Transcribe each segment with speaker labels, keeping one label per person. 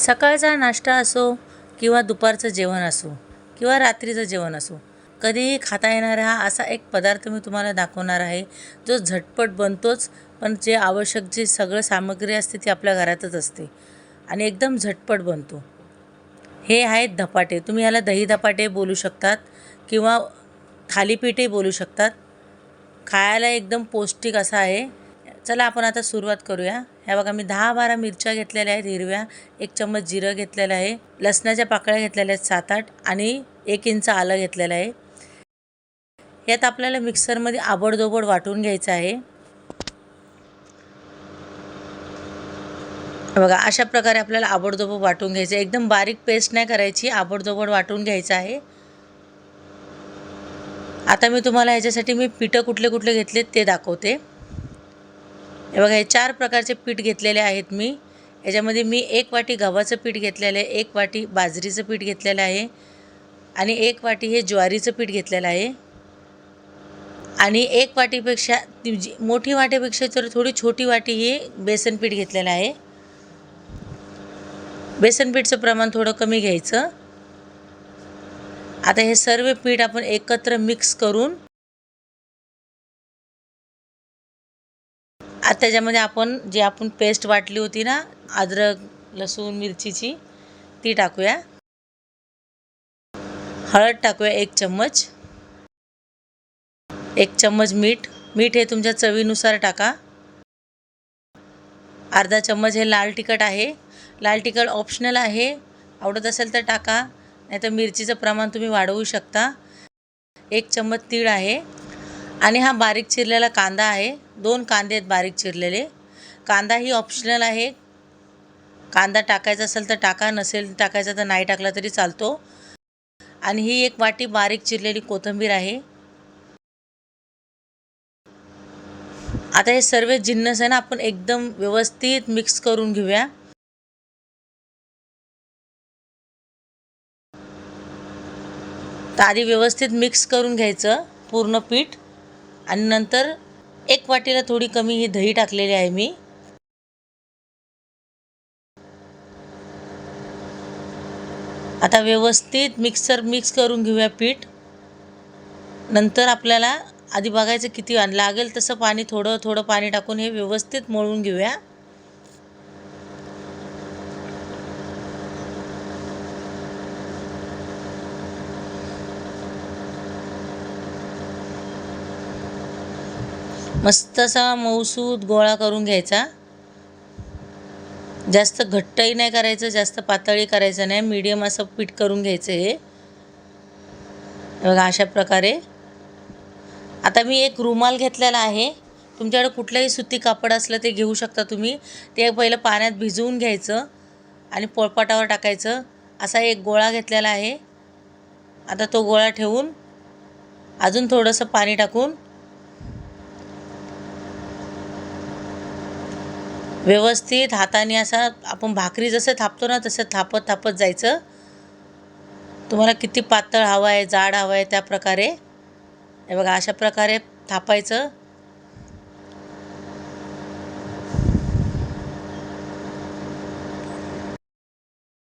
Speaker 1: सकाळचा नाश्ता असो किंवा दुपारचं जेवण असो किंवा रात्रीचं जेवण असो कधीही खाता येणारा हा असा एक पदार्थ मी तुम्हाला दाखवणार आहे. जो झटपट बनतोच पण जे आवश्यक जे सगळं सामग्री असते ती आपल्या घरातच असते आणि एकदम झटपट बनतो. हे आहेत धपाटे. तुम्ही याला दही धपाटे बोलू शकतात किंवा थालीपीठही बोलू शकतात. खायला एकदम पौष्टिक असा आहे. चला आपण आता सुरुवात करूया. ह्या बघा मी दहा बारा मिरच्या घेतलेल्या आहेत हिरव्या. एक चम्मच जिरं घेतलेलं आहे. लसणाच्या पाकळ्या घेतलेल्या आहेत सात आठ. आणि एक इंच आलं घेतलेलं आहे. यात आपल्याला मिक्सरमध्ये आबडदोबड वाटून घ्यायचं आहे. बघा अशा प्रकारे आपल्याला आबडदोबड वाटून घ्यायचं आहे. एकदम बारीक पेस्ट नाही करायची आबडदोबड वाटून घ्यायचं आहे. आता मी तुम्हाला ह्याच्यासाठी मी पिठं कुठले कुठले घेतले ते दाखवते. हे बघा हे चार प्रकारचे पीठ घेतलेले आहेत मी. याच्यामध्ये मी एक वाटी गव्हाचं पीठ घेतलेलं आहे एक वाटी बाजरीचं पीठ घेतलेलं आहे आणि एक वाटी हे ज्वारीचं पीठ घेतलेलं आहे. आणि एक वाटीपेक्षा मोठी वाटीपेक्षा तर थोडी छोटी वाटी हे बेसन पीठ घेतलेलं आहे. बेसन पीठचं प्रमाण थोडं कमी घ्यायचं. आता हे सर्व पीठ आपण एकत्र मिक्स करून आता त्याच्यामध्ये आपण जी आपण पेस्ट वाटली होती ना अद्रक लसूण मिरचीची ती टाकूया. हळद टाकूया एक चम्मच. एक चम्मच मीठ. मीठ हे तुमच्या चवीनुसार टाका. अर्धा चम्मच हे लाल तिखट आहे. लाल तिखट ऑप्शनल आहे. आवडत असेल तर टाका. नाही तर मिरचीचं प्रमाण तुम्ही वाढवू शकता. एक चम्मच तीळ आहे. आणि हा बारीक चिरलेला कांदा आहे. दोन कांदे आहेत बारीक चिरलेले. कांदा ही ऑप्शनल आहे. कांदा टाकायचा असेल तर टाका नसेल टाकायचा तर नाही टाकला तरी चालतो. आणि ही एक वाटी बारीक चिरलेली कोथिंबीर आहे. आता हे सर्व जिन्नस आहे ना आपण एकदम व्यवस्थित मिक्स करून घेऊया. तर आधी व्यवस्थित मिक्स करून घ्यायचं पूर्ण पीठ. आणि नंतर एक वाटीला थोडी कमी ही दही टाकलेली आहे मी. आता व्यवस्थित मिक्सर मिक्स करून घेऊया पीठ. नंतर आपल्याला आधी बघायचं किती लागेल तसं पाणी थोडं थोडं पाणी टाकून हे व्यवस्थित मळून घेऊया. मस्त असा मऊसूद गोळा करून घ्यायचा. जास्त घट्टही नाही करायचं जास्त पातळी करायचं नाही. मीडियम असं पीठ करून घ्यायचं हे. बघा अशा प्रकारे. आता मी एक रुमाल घेतलेला आहे. तुमच्याकडे कुठलंही सुती कापड असलं ते घेऊ शकता तुम्ही. ते पहिलं पाण्यात भिजवून घ्यायचं आणि पोळपाटावर टाकायचं. असा एक गोळा घेतलेला आहे. आता तो गोळा ठेवून अजून थोडंसं पाणी टाकून व्यवस्थित हाताने असा आपण भाकरी जसं थापतो ना तसं थापत थापत जायचं. तुम्हाला किती पातळ हवं आहे जाड हवं आहे त्या प्रकारे. हे बघा अशा प्रकारे थापायचं.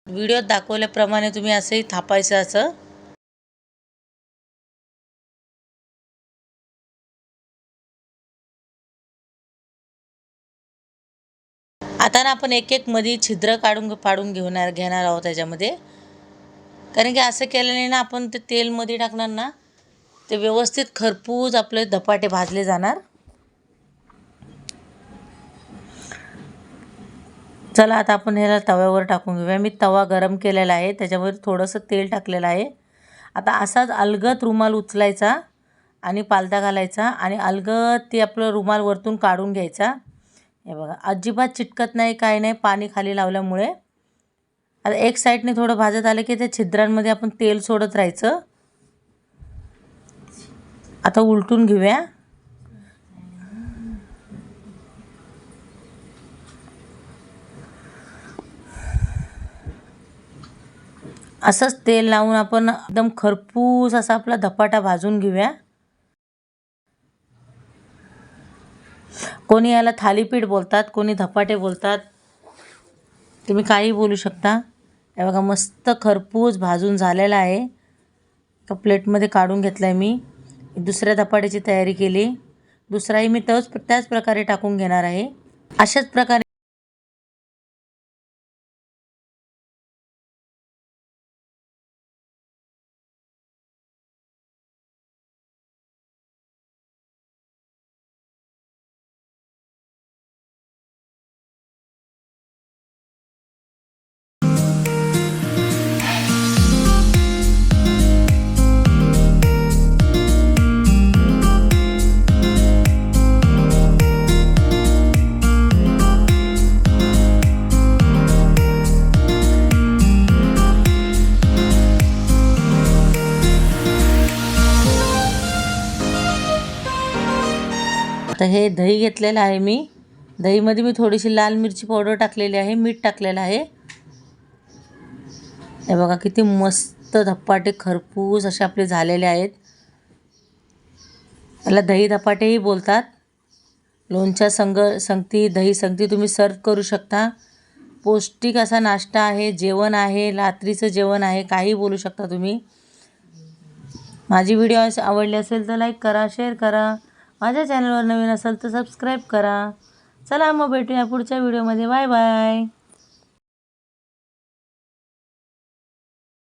Speaker 1: व्हिडिओत दाखवल्याप्रमाणे तुम्ही असंही थापायचं असं. आता ना आपण एक एक मध्ये छिद्र काढून पाडून घेणार घेणार आहोत त्याच्यामध्ये. कारण की असं केल्याने ना आपण ते तेलमध्ये टाकणार ना ते व्यवस्थित खरपूस आपले धपाटे भाजले जाणार. चला आता आपण ह्याला तव्यावर टाकून घेऊया. मी तवा गरम केलेला आहे त्याच्यावर थोडंसं तेल टाकलेलं आहे. आता असाच अलगत रुमाल उचलायचा आणि पालथा घालायचा आणि अलगत ते आपलं रुमाल वरतून काढून घ्यायचा. हे बघा अजिबात चिटकत नाही काय नाही पाणी खाली लावल्यामुळे. आता एक साईडने थोडं भाजत आलं की त्या छिद्रांमध्ये आपण तेल सोडत राहायचं. आता उलटून घेऊया. असंच तेल लावून आपण एकदम खरपूस असा आपला धपाटा भाजून घेऊया. कोणी याला थालीपीठ बोलतात कोणी धपाटे बोलतात. तुम्ही काही बोलू शकता. हे बघा मस्त खरपूस भाजून झालेला आहे. का प्लेटमध्ये काढून घेतला आहे मी. दुसऱ्या धपाट्याची तयारी केली. दुसराही मी तोच त्याच प्रकारे टाकून घेणार आहे. अशाच प्रकारे आता हे दही घेतलेलं आहे मी. दहीमध्ये मी थोडीशी लाल मिरची पावडर टाकलेली आहे मीठ टाकलेलं आहे. हे बघा किती मस्त धप्पाटे खरपूस असे आपले झालेले आहेत. याला दही धपाटेही बोलतात. लोणच्या संग संगती दही संगती तुम्ही सर्व करू शकता. पौष्टिक असा नाश्ता आहे जेवण आहे रात्रीचं जेवण आहे काही बोलू शकता तुम्ही. माझी व्हिडिओ आवडली असेल तर लाईक करा शेअर करा. माझ्या चॅनलवर नवीन असेल तर सबस्क्राईब करा. चला मग भेटूया पुढच्या व्हिडिओमध्ये. Bye bye.